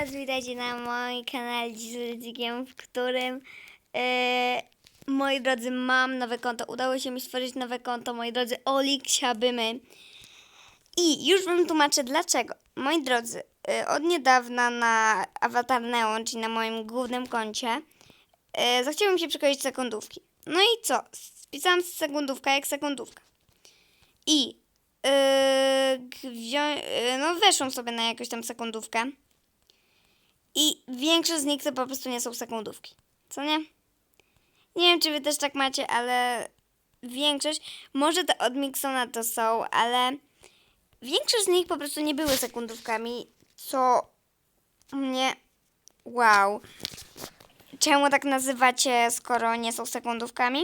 drodzy, witajcie na moim kanale Ryzykiem, w którym e, moi drodzy mam nowe konto. Udało się mi stworzyć nowe konto, moi drodzy, Oliksiabymy. I już wam tłumaczę dlaczego. Moi drodzy, e, od niedawna na Avatar Neon, czyli na moim głównym koncie, mi się przekroić sekundówki. No i co? Spisałam sekundówka jak sekundówka. I yy, yy, no weszłam sobie na jakąś tam sekundówkę. I większość z nich to po prostu nie są sekundówki. Co nie? Nie wiem, czy wy też tak macie, ale większość, może te od Mixona to są, ale większość z nich po prostu nie były sekundówkami, co mnie... Wow. Czemu tak nazywacie, skoro nie są sekundówkami?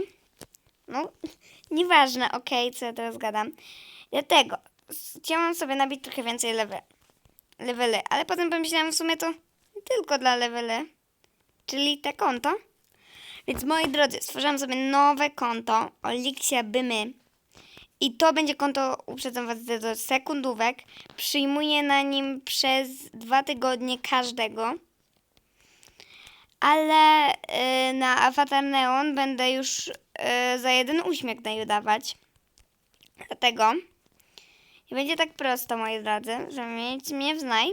No, nieważne, okej, co ja teraz gadam. Dlatego chciałam sobie nabić trochę więcej level, levely, ale potem pomyślałam w sumie to tylko dla levely, czyli te konto. Więc moi drodzy, stworzyłam sobie nowe konto Olixia Bymy. I to będzie konto, uprzedzam was, do- sekundówek. Przyjmuję na nim przez dwa tygodnie każdego. Ale y, na Avatar Neon będę już y, za jeden uśmiech dawać. Dlatego nie będzie tak prosto, moi drodzy, żeby mieć mnie w znaj.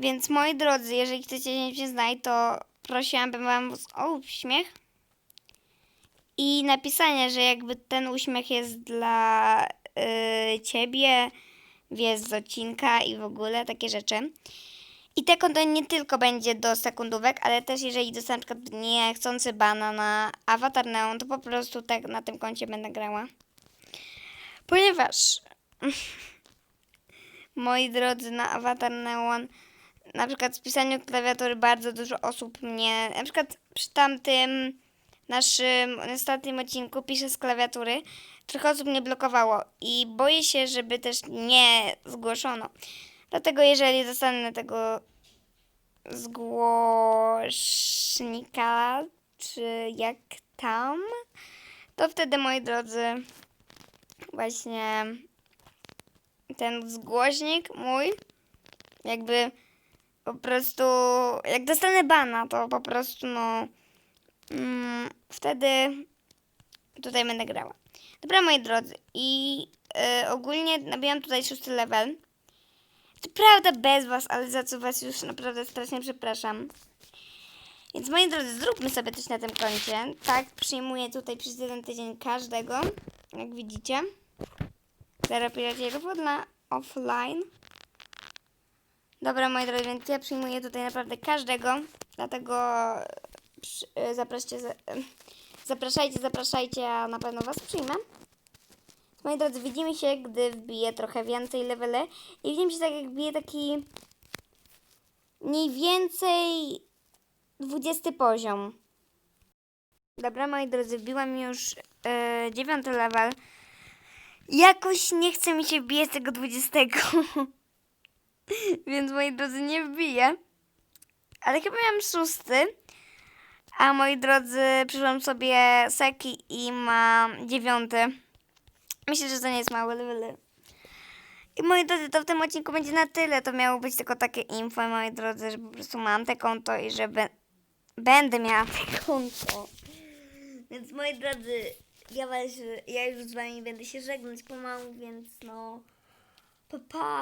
Więc moi drodzy, jeżeli chcecie w znaj, to prosiłabym wam o uśmiech. I napisanie, że jakby ten uśmiech jest dla y, ciebie, wiesz, z odcinka i w ogóle takie rzeczy. I te konto nie tylko będzie do sekundówek, ale też jeżeli dostanę na przykład niechcący bana na Avatar Neon, to po prostu tak na tym koncie będę grała. Ponieważ, moi drodzy, na Avatar Neon, na przykład w pisaniu klawiatury bardzo dużo osób mnie, na przykład przy tamtym naszym ostatnim odcinku piszę z klawiatury, trochę osób mnie blokowało i boję się, żeby też nie zgłoszono. Dlatego jeżeli dostanę tego zgłosznika, czy jak tam, to wtedy, moi drodzy, właśnie ten zgłośnik mój, jakby po prostu, jak dostanę bana, to po prostu, no, mm, wtedy tutaj będę grała. Dobra, moi drodzy, i y, ogólnie nabiłam tutaj szósty level. To prawda bez was, ale za co was już naprawdę strasznie przepraszam. Więc moi drodzy, zróbmy sobie coś na tym koncie. Tak, przyjmuję tutaj przez jeden tydzień każdego, jak widzicie. Zero dla offline. Dobra, moi drodzy, więc ja przyjmuję tutaj naprawdę każdego, dlatego y, zapraszcie, za- y, zapraszajcie, zapraszajcie, a na pewno was przyjmę. Moi drodzy, widzimy się, gdy wbiję trochę więcej levele. I widzimy się tak, jak wbiję taki mniej więcej 20 poziom. Dobra, moi drodzy, wbiłam już e, dziewiąty level. Jakoś nie chce mi się wbijać tego 20. Więc moi drodzy, nie wbiję. Ale chyba miałam szósty. A moi drodzy, przyszłam sobie seki i mam dziewiąty. Myślę, że to nie jest mały level. I moi drodzy, to w tym odcinku będzie na tyle. To miało być tylko takie info, moi drodzy, że po prostu mam te konto i że będę miała te konto. Więc moi drodzy, ja, was, ja już z wami będę się żegnać pomału, więc no... Pa, pa.